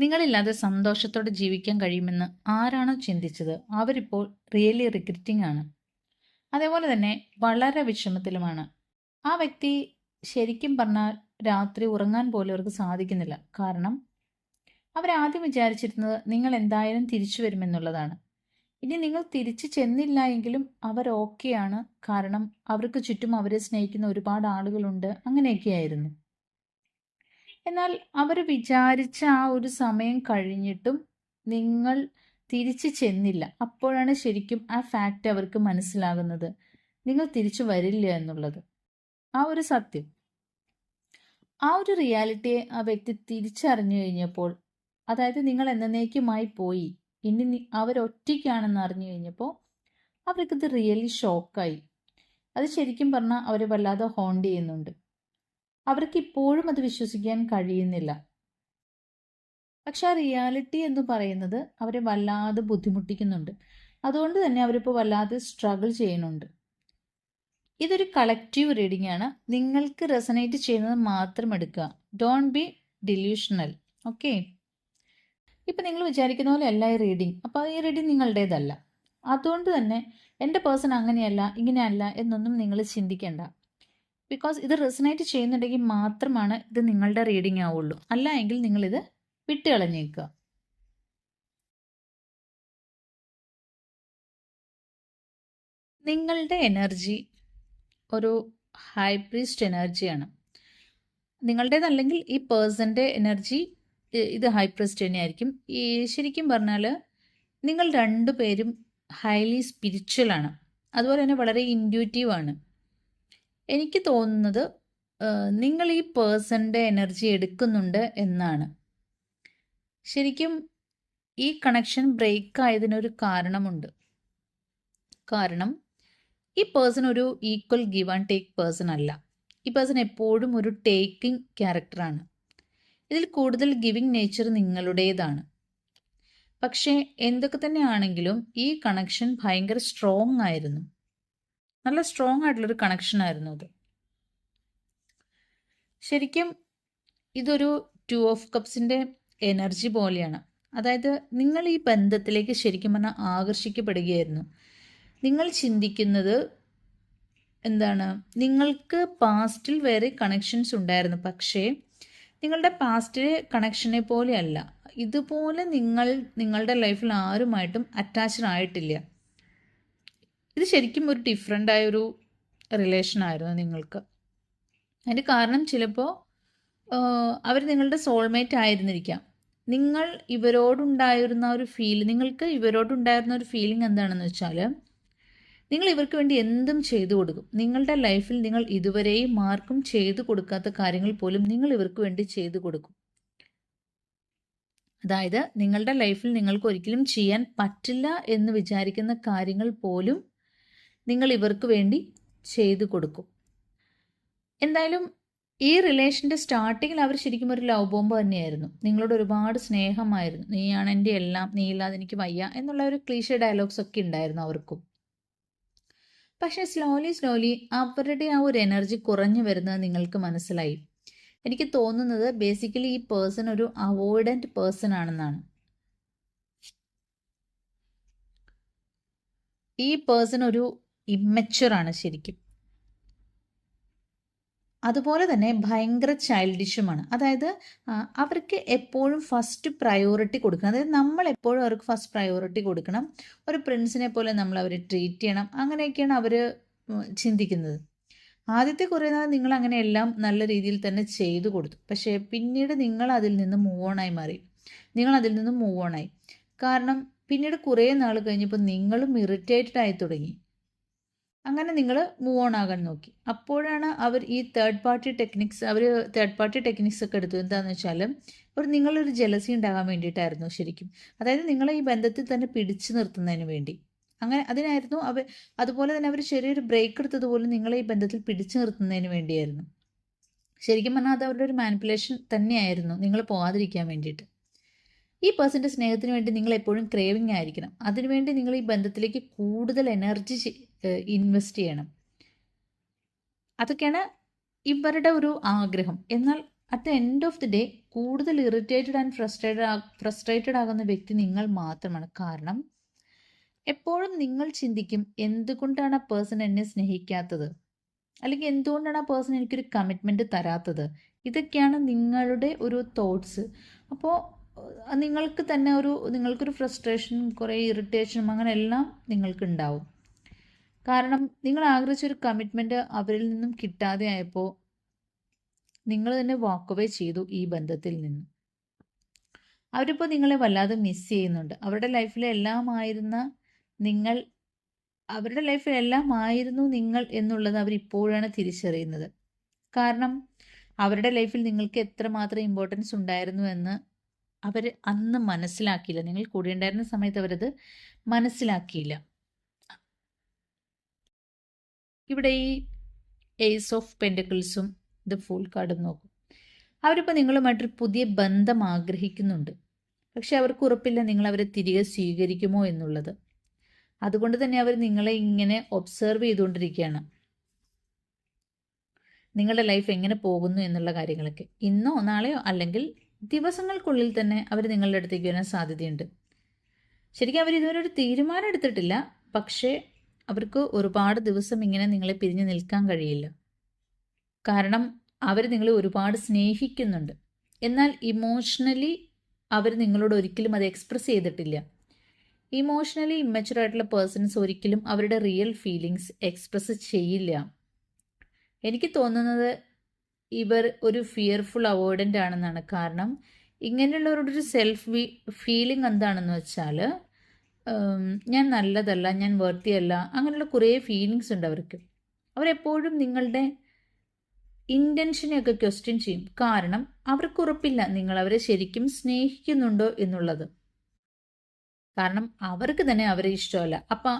നിങ്ങളില്ലാതെ സന്തോഷത്തോടെ ജീവിക്കാൻ കഴിയുമെന്ന് ആരാണോ ചിന്തിച്ചത്? അവരിപ്പോൾ റിയലി റിഗ്രറ്റിംഗ് ആണ്. അതേപോലെ തന്നെ വളരെ വിഷമത്തിലുമാണ്. ആ വ്യക്തി ശരിക്കും പറഞ്ഞാൽ രാത്രി ഉറങ്ങാൻ പോലും അവർക്ക് സാധിക്കുന്നില്ല. കാരണം അവരാദ്യം വിചാരിച്ചിരുന്നത് നിങ്ങൾ എന്തായാലും തിരിച്ചു വരുമെന്നുള്ളതാണ്. ഇനി നിങ്ങൾ തിരിച്ചു ചെന്നില്ല എങ്കിലും അവർ ഓക്കെയാണ് കാരണം അവർക്ക് ചുറ്റും അവരെ സ്നേഹിക്കുന്ന ഒരുപാട് ആളുകളുണ്ട്. അങ്ങനെയൊക്കെയായിരുന്നു. എന്നാൽ അവർ വിചാരിച്ച ആ ഒരു സമയം കഴിഞ്ഞിട്ടും നിങ്ങൾ തിരിച്ചു ചെന്നില്ല. അപ്പോഴാണ് ശരിക്കും ആ ഫാക്റ്റ് അവർക്ക് മനസ്സിലാകുന്നത്. നിങ്ങൾ തിരിച്ചു വരില്ല എന്നുള്ളത്. ആ ഒരു സത്യം. ആ ഒരു റിയാലിറ്റിയെ ആ വ്യക്തി തിരിച്ചറിഞ്ഞു കഴിഞ്ഞപ്പോൾ അതായത് നിങ്ങൾ എന്നേക്കുമായി പോയി ഇനി അവരൊറ്റയ്ക്കാണെന്ന് അറിഞ്ഞു കഴിഞ്ഞപ്പോൾ അവർക്കിത് റിയലി ഷോക്കായി അത് ശരിക്കും പറഞ്ഞാൽ അവരെ വല്ലാതെ ഹോണ്ട് ചെയ്യുന്നുണ്ട്. അവർക്ക് ഇപ്പോഴും അത് വിശ്വസിക്കാൻ കഴിയുന്നില്ല. പക്ഷെ ആ റിയാലിറ്റി എന്ന് പറയുന്നത് അവരെ വല്ലാതെ ബുദ്ധിമുട്ടിക്കുന്നുണ്ട്. അതുകൊണ്ട് തന്നെ അവരിപ്പോൾ വല്ലാതെ സ്ട്രഗിൾ ചെയ്യുന്നുണ്ട്. ഇതൊരു കളക്റ്റീവ് റീഡിംഗ് ആണ്. നിങ്ങൾക്ക് റെസനേറ്റ് ചെയ്യുന്നത് മാത്രം എടുക്കുക. Don't be delusional. ഓക്കെ? ഇപ്പം നിങ്ങൾ വിചാരിക്കുന്ന പോലെ അല്ല ഈ റീഡിംഗ് അപ്പോൾ ഈ റീഡിംഗ് നിങ്ങളുടേതല്ല. അതുകൊണ്ട് തന്നെ എന്റെ പേഴ്സൺ അങ്ങനെയല്ല ഇങ്ങനെയല്ല എന്നൊന്നും നിങ്ങൾ ചിന്തിക്കേണ്ട. ബിക്കോസ് ഇത് റെസനേറ്റ് ചെയ്യുന്നുണ്ടെങ്കിൽ മാത്രമാണ് ഇത് നിങ്ങളുടെ റീഡിംഗ് ആവുള്ളൂ. അല്ല എങ്കിൽ നിങ്ങളിത് വിട്ടുകളഞ്ഞേക്കുക. നിങ്ങളുടെ എനർജി ഒരു ഹൈ പ്രീസ്റ്റ് എനർജിയാണ് നിങ്ങളുടേതല്ലെങ്കിൽ ഈ പേഴ്സന്റെ എനർജി ഇത് ഹൈ പ്രീസ്റ്റ് തന്നെയായിരിക്കും. ഈ ശരിക്കും പറഞ്ഞാൽ നിങ്ങൾ രണ്ടുപേരും ഹൈലി സ്പിരിച്വൽ ആണ്. അതുപോലെ തന്നെ വളരെ ഇൻഡ്യൂറ്റീവ് ആണ്. എനിക്ക് തോന്നുന്നത് നിങ്ങൾ ഈ പേഴ്സന്റെ എനർജി എടുക്കുന്നുണ്ട് എന്നാണ്. ശരിക്കും ഈ കണക്ഷൻ ബ്രേക്ക് ആയതിനൊരു കാരണമുണ്ട്. കാരണം ഈ പേഴ്സൺ ഒരു equal give and take person അല്ല. ഈ പേഴ്സൺ എപ്പോഴും ഒരു ടേക്കിംഗ് ക്യാരക്ടറാണ് ഇതിൽ കൂടുതൽ ഗിവിങ് നേച്ചർ നിങ്ങളുടേതാണ്. പക്ഷേ എന്തൊക്കെ തന്നെ ആണെങ്കിലും ഈ കണക്ഷൻ ഭയങ്കര സ്ട്രോങ് ആയിരുന്നു. നല്ല സ്ട്രോങ് ആയിട്ടുള്ളൊരു കണക്ഷൻ ആയിരുന്നു അത്. ശരിക്കും ഇതൊരു ടു ഓഫ് കപ്സിന്റെ എനർജി പോലെയാണ്. അതായത് നിങ്ങൾ ഈ ബന്ധത്തിലേക്ക് ശരിക്കും പറഞ്ഞാൽ ആകർഷിക്കപ്പെടുകയായിരുന്നു. നിങ്ങൾ ചിന്തിക്കുന്നത് എന്താണ്? നിങ്ങൾക്ക് പാസ്റ്റിൽ വേറെ കണക്ഷൻസ് ഉണ്ടായിരുന്നു. പക്ഷേ നിങ്ങളുടെ പാസ്റ്റിലെ കണക്ഷനെ പോലെയല്ല. ഇതുപോലെ നിങ്ങൾ നിങ്ങളുടെ ലൈഫിൽ ആരുമായിട്ടും അറ്റാച്ച്ഡ് ആയിട്ടില്ല. ഇത് ശരിക്കും ഒരു ഡിഫറെന്റ് ആയൊരു റിലേഷൻ ആയിരുന്നു നിങ്ങൾക്ക്. അതിന്റെ കാരണം ചിലപ്പോൾ അവർ നിങ്ങളുടെ സോൾമേറ്റ് ആയിരുന്നിരിക്കാം. നിങ്ങൾ ഇവരോടുണ്ടായിരുന്ന ഒരു ഫീൽ നിങ്ങൾക്ക് ഇവരോടുണ്ടായിരുന്ന ഒരു ഫീലിംഗ് എന്താണെന്ന് വെച്ചാൽ നിങ്ങൾ ഇവർക്ക് വേണ്ടി എന്തും ചെയ്തു കൊടുക്കും. നിങ്ങളുടെ ലൈഫിൽ നിങ്ങൾ ഇതുവരെയും ആർക്കും ചെയ്തു കൊടുക്കാത്ത കാര്യങ്ങൾ പോലും നിങ്ങൾ ഇവർക്ക് വേണ്ടി ചെയ്തു കൊടുക്കും. അതായത് നിങ്ങളുടെ ലൈഫിൽ നിങ്ങൾക്ക് ഒരിക്കലും ചെയ്യാൻ പറ്റില്ല എന്ന് വിചാരിക്കുന്ന കാര്യങ്ങൾ പോലും നിങ്ങൾ ഇവർക്ക് വേണ്ടി ചെയ്തു കൊടുക്കും. എന്തായാലും ഈ റിലേഷന്റെ സ്റ്റാർട്ടിങ്ങിൽ അവർ ശരിക്കും ഒരു ലവ് ബോംബ് തന്നെയായിരുന്നു. നിങ്ങളോട് ഒരുപാട് സ്നേഹമായിരുന്നു. നീയാണ് എന്റെ എല്ലാം നീ ഇല്ലാതെ എനിക്ക് വയ്യ എന്നുള്ള ഒരു ക്ലീഷ ഡയലോഗ്സ് ഒക്കെ ഉണ്ടായിരുന്നു അവർക്കും. പക്ഷേ സ്ലോലി സ്ലോലി അവരുടെ ആ ഒരു എനർജി കുറഞ്ഞു വരുന്നത് നിങ്ങൾക്ക് മനസ്സിലായി. എനിക്ക് തോന്നുന്നത് ബേസിക്കലി ഈ പേഴ്സൺ ഒരു അവോയ്ഡന്റ് പേഴ്സൺ ആണെന്നാണ്. ഈ പേഴ്സൺ ഒരു ഇമ്മച്ചുവർ ആണ് ശരിക്കും. അതുപോലെ തന്നെ ഭയങ്കര ചൈൽഡിഷുമാണ് അതായത് അവർക്ക് എപ്പോഴും ഫസ്റ്റ് പ്രയോറിറ്റി കൊടുക്കണം. അതായത് നമ്മൾ എപ്പോഴും അവർക്ക് ഫസ്റ്റ് പ്രയോറിറ്റി കൊടുക്കണം. ഒരു പ്രിൻസിനെ പോലെ നമ്മൾ അവരെ ട്രീറ്റ് ചെയ്യണം. അങ്ങനെയൊക്കെയാണ് അവർ ചിന്തിക്കുന്നത്. ആദ്യത്തെ കുറേ നാൾ നിങ്ങൾ അങ്ങനെ എല്ലാം നല്ല രീതിയിൽ തന്നെ ചെയ്തു കൊടുത്തു. പക്ഷേ പിന്നീട് നിങ്ങൾ അതിൽ നിന്ന് മൂവ് ഓൺ ആയി മാറി. നിങ്ങൾ അതിൽ നിന്ന് മൂവ് ഓൺ ആയി. കാരണം പിന്നീട് കുറേ നാൾ കഴിഞ്ഞപ്പോൾ നിങ്ങളും ഇറിറ്റേറ്റഡ് ആയി തുടങ്ങി. അങ്ങനെ നിങ്ങൾ മൂവ് ഓൺ ആകാൻ നോക്കി. അപ്പോഴാണ് അവർ ഈ തേർഡ് പാർട്ടി ടെക്നിക്സ് അവർ തേർഡ് പാർട്ടി ടെക്നിക്സ് ഒക്കെ എടുത്തു എന്താണെന്ന് വെച്ചാൽ ഒരു നിങ്ങളൊരു ജലസി ഉണ്ടാകാൻ വേണ്ടിയിട്ടായിരുന്നു ശരിക്കും. അതായത് നിങ്ങളെ ഈ ബന്ധത്തിൽ തന്നെ പിടിച്ചു നിർത്തുന്നതിന് വേണ്ടി. അങ്ങനെ അതിനായിരുന്നു അവർ അതുപോലെ തന്നെ അവർ ചെറിയൊരു ബ്രേക്ക് എടുത്തത് പോലും നിങ്ങളെ ഈ ബന്ധത്തിൽ പിടിച്ചു നിർത്തുന്നതിന് വേണ്ടിയായിരുന്നു. ശരിക്കും പറഞ്ഞാൽ അത് അവരുടെ ഒരു മാനിപ്പുലേഷൻ തന്നെയായിരുന്നു നിങ്ങൾ പോകാതിരിക്കാൻ വേണ്ടിയിട്ട്. ഈ പേഴ്സന്റെ സ്നേഹത്തിന് വേണ്ടി നിങ്ങൾ എപ്പോഴും ക്രേവിങ് ആയിരിക്കണം. അതിനുവേണ്ടി നിങ്ങൾ ഈ ബന്ധത്തിലേക്ക് കൂടുതൽ എനർജി ഇൻവെസ്റ്റ് ചെയ്യണം. അതൊക്കെയാണ് ഇവരുടെ ഒരു ആഗ്രഹം. എന്നാൽ at the end of the day കൂടുതൽ ഇറിറ്റേറ്റഡ് ആൻഡ് ഫ്രസ്ട്രേറ്റഡ് ഫ്രസ്ട്രേറ്റഡ് ആകുന്ന വ്യക്തി നിങ്ങൾ മാത്രമാണ്. കാരണം എപ്പോഴും നിങ്ങൾ ചിന്തിക്കും എന്തുകൊണ്ടാണ് ആ പേഴ്സൺ എന്നെ സ്നേഹിക്കാത്തത്? അല്ലെങ്കിൽ എന്തുകൊണ്ടാണ് ആ പേഴ്സൺ എനിക്കൊരു കമ്മിറ്റ്മെന്റ് തരാത്തത്? ഇതൊക്കെയാണ് നിങ്ങളുടെ ഒരു തോട്ട്സ് അപ്പോൾ നിങ്ങൾക്ക് തന്നെ ഒരു നിങ്ങൾക്കൊരു ഫ്രസ്ട്രേഷനും കുറേ ഇറിറ്റേഷനും അങ്ങനെ എല്ലാം നിങ്ങൾക്ക് ഉണ്ടാവും കാരണം നിങ്ങൾ ആഗ്രഹിച്ച ഒരു കമ്മിറ്റ്മെന്റ് അവരിൽ നിന്നും കിട്ടാതെ ആയപ്പോൾ നിങ്ങൾ തന്നെ വാക്കവേ ചെയ്തു ഈ ബന്ധത്തിൽ നിന്ന്. അവരിപ്പോൾ നിങ്ങളെ വല്ലാതെ മിസ് ചെയ്യുന്നുണ്ട്. അവരുടെ ലൈഫിലെ എല്ലാമായിരുന്ന നിങ്ങൾ അവരുടെ ലൈഫിൽ എല്ലാം ആയിരുന്നു നിങ്ങൾ എന്നുള്ളത് അവരിപ്പോഴാണ് തിരിച്ചറിയുന്നത്. കാരണം അവരുടെ ലൈഫിൽ നിങ്ങൾക്ക് എത്രമാത്രം ഇമ്പോർട്ടൻസ് ഉണ്ടായിരുന്നു എന്ന് അവർ അന്ന് മനസ്സിലാക്കിയില്ല. നിങ്ങൾ കൂടെ ഉണ്ടായിരുന്ന സമയത്ത് അവരത് മനസ്സിലാക്കിയില്ല. ഇവിടെ ഈ ഏസ് ഓഫ് പെൻഡക്കിൾസും ദ ഫുൾ കാർഡും നോക്കും. അവരിപ്പോൾ നിങ്ങളുമായിട്ടൊരു പുതിയ ബന്ധം ആഗ്രഹിക്കുന്നുണ്ട്. പക്ഷെ അവർക്ക് ഉറപ്പില്ല നിങ്ങൾ അവരെ തിരികെ സ്വീകരിക്കുമോ എന്നുള്ളത്. അതുകൊണ്ട് തന്നെ അവർ നിങ്ങളെ ഇങ്ങനെ ഒബ്സർവ് ചെയ്തുകൊണ്ടിരിക്കുകയാണ്. നിങ്ങളുടെ ലൈഫ് എങ്ങനെ പോകുന്നു എന്നുള്ള കാര്യങ്ങളൊക്കെ. ഇന്നോ നാളെയോ അല്ലെങ്കിൽ ദിവസങ്ങൾക്കുള്ളിൽ തന്നെ അവർ നിങ്ങളുടെ അടുത്തേക്ക് വരാൻ സാധ്യതയുണ്ട്. ശരിക്കും അവർ ഇതുവരെ ഒരു തീരുമാനം എടുത്തിട്ടില്ല. പക്ഷേ അവർക്ക് ഒരുപാട് ദിവസം ഇങ്ങനെ നിങ്ങളെ പിരിഞ്ഞു നിൽക്കാൻ കഴിയില്ല. കാരണം അവർ നിങ്ങളെ ഒരുപാട് സ്നേഹിക്കുന്നുണ്ട്. എന്നാൽ ഇമോഷണലി അവർ നിങ്ങളോട് ഒരിക്കലും അത് എക്സ്പ്രസ് ചെയ്തിട്ടില്ല. ഇമോഷണലി ഇമ്മച്ചുർ ആയിട്ടുള്ള പേഴ്സൺസ് ഒരിക്കലും അവരുടെ റിയൽ ഫീലിങ്സ് എക്സ്പ്രസ് ചെയ്യില്ല. എനിക്ക് തോന്നുന്നത് ഇവർ ഒരു ഫിയർഫുൾ അവോയ്ഡന്റ് ആണെന്നാണ്. കാരണം ഇങ്ങനെയുള്ളവരുടെ ഒരു സെൽഫ് ഫീലിംഗ് എന്താണെന്ന് വെച്ചാൽ ഞാൻ നല്ലതല്ല ഞാൻ വർത്തിയല്ല അങ്ങനെയുള്ള കുറേ ഫീലിങ്സ് ഉണ്ട് അവർക്ക്. അവരെപ്പോഴും നിങ്ങളുടെ ഇന്റൻഷനെയൊക്കെ ക്വസ്റ്റ്യൻ ചെയ്യും. കാരണം അവർക്ക് ഉറപ്പില്ല നിങ്ങൾ അവരെ ശരിക്കും സ്നേഹിക്കുന്നുണ്ടോ എന്നുള്ളത്. കാരണം അവർക്ക് തന്നെ അവരെ ഇഷ്ടമല്ല. അപ്പം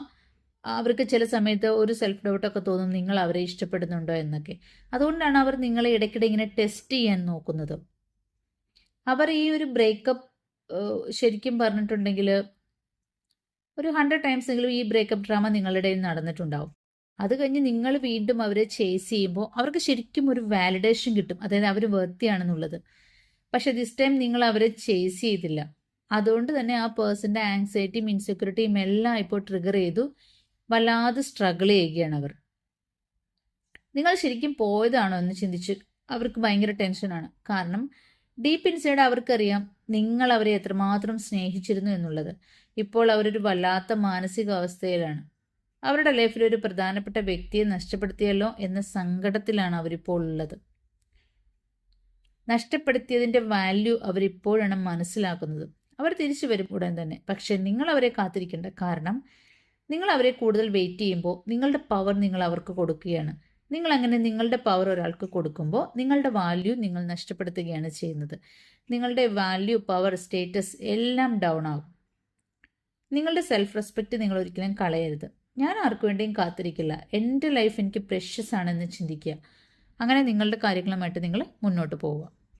അവർക്ക് ചില സമയത്ത് ഒരു സെൽഫ് ഡൗട്ടൊക്കെ തോന്നും നിങ്ങൾ അവരെ ഇഷ്ടപ്പെടുന്നുണ്ടോ എന്നൊക്കെ. അതുകൊണ്ടാണ് അവർ നിങ്ങളെ ഇടയ്ക്കിടെ ഇങ്ങനെ ടെസ്റ്റ് ചെയ്യാൻ നോക്കുന്നത്. അവർ ഈ ഒരു ബ്രേക്കപ്പ് ശരിക്കും പറഞ്ഞിട്ടുണ്ടെങ്കിൽ ഒരു ഹൺഡ്രഡ് ടൈംസ് എങ്കിലും ഈ ബ്രേക്കപ്പ് ഡ്രാമ നിങ്ങളുടെ നടന്നിട്ടുണ്ടാവും. അത് കഴിഞ്ഞ് നിങ്ങൾ വീണ്ടും അവരെ ചേസ് ചെയ്യുമ്പോൾ അവർക്ക് ശരിക്കും ഒരു വാലിഡേഷൻ കിട്ടും. അതായത് അവർ വെർത്തിയാണെന്നുള്ളത് പക്ഷെ ദിസ് ടൈം നിങ്ങൾ അവരെ ചേസ് ചെയ്തില്ല. അതുകൊണ്ട് തന്നെ ആ പേഴ്സന്റെ ആങ്സൈറ്റിയും ഇൻസെക്യൂരിറ്റിയും എല്ലാം ഇപ്പോൾ ട്രിഗർ ചെയ്തു. വല്ലാതെ സ്ട്രഗിൾ ചെയ്യുകയാണ് അവർ. നിങ്ങൾ ശരിക്കും പോയതാണോ എന്ന് ചിന്തിച്ച് അവർക്ക് ഭയങ്കര ടെൻഷനാണ് കാരണം ഡീപ്പ് ഇൻസൈഡ് അവർക്കറിയാം നിങ്ങൾ അവരെ എത്രമാത്രം സ്നേഹിച്ചിരുന്നു എന്നുള്ളത്. ഇപ്പോൾ അവരൊരു വല്ലാത്ത മാനസികാവസ്ഥയിലാണ്. അവരുടെ ലൈഫിൽ ഒരു പ്രധാനപ്പെട്ട വ്യക്തിയെ നഷ്ടപ്പെടുത്തിയല്ലോ എന്ന സങ്കടത്തിലാണ് അവരിപ്പോൾ ഉള്ളത്. നഷ്ടപ്പെടുത്തിയതിന്റെ വാല്യൂ അവരിപ്പോഴാണ് മനസ്സിലാക്കുന്നത്. അവർ തിരിച്ചു വരും ഉടൻ തന്നെ. പക്ഷേ നിങ്ങൾ അവരെ കാത്തിരിക്കേണ്ട. കാരണം നിങ്ങൾ അവരെ കൂടുതൽ വെയിറ്റ് ചെയ്യുമ്പോൾ നിങ്ങളുടെ പവർ നിങ്ങൾ അവർക്ക് കൊടുക്കുകയാണ്. നിങ്ങൾ അങ്ങനെ നിങ്ങളുടെ പവർ ഒരാൾക്ക് കൊടുക്കുമ്പോൾ നിങ്ങളുടെ വാല്യൂ നിങ്ങൾ നഷ്ടപ്പെടുത്തുകയാണ് ചെയ്യുന്നത്. നിങ്ങളുടെ വാല്യൂ പവർ സ്റ്റേറ്റസ് എല്ലാം ഡൗൺ ആകും. നിങ്ങളുടെ സെൽഫ് റെസ്പെക്റ്റ് നിങ്ങൾ ഒരിക്കലും കളയരുത്. ഞാൻ ആർക്കു വേണ്ടിയും കാത്തിരിക്കില്ല. എന്റെ ലൈഫ് എനിക്ക് പ്രഷ്യസ് ആണെന്ന് ചിന്തിക്കുക. അങ്ങനെ നിങ്ങളുടെ കാര്യങ്ങളുമായിട്ട് നിങ്ങൾ മുന്നോട്ട് പോവുക.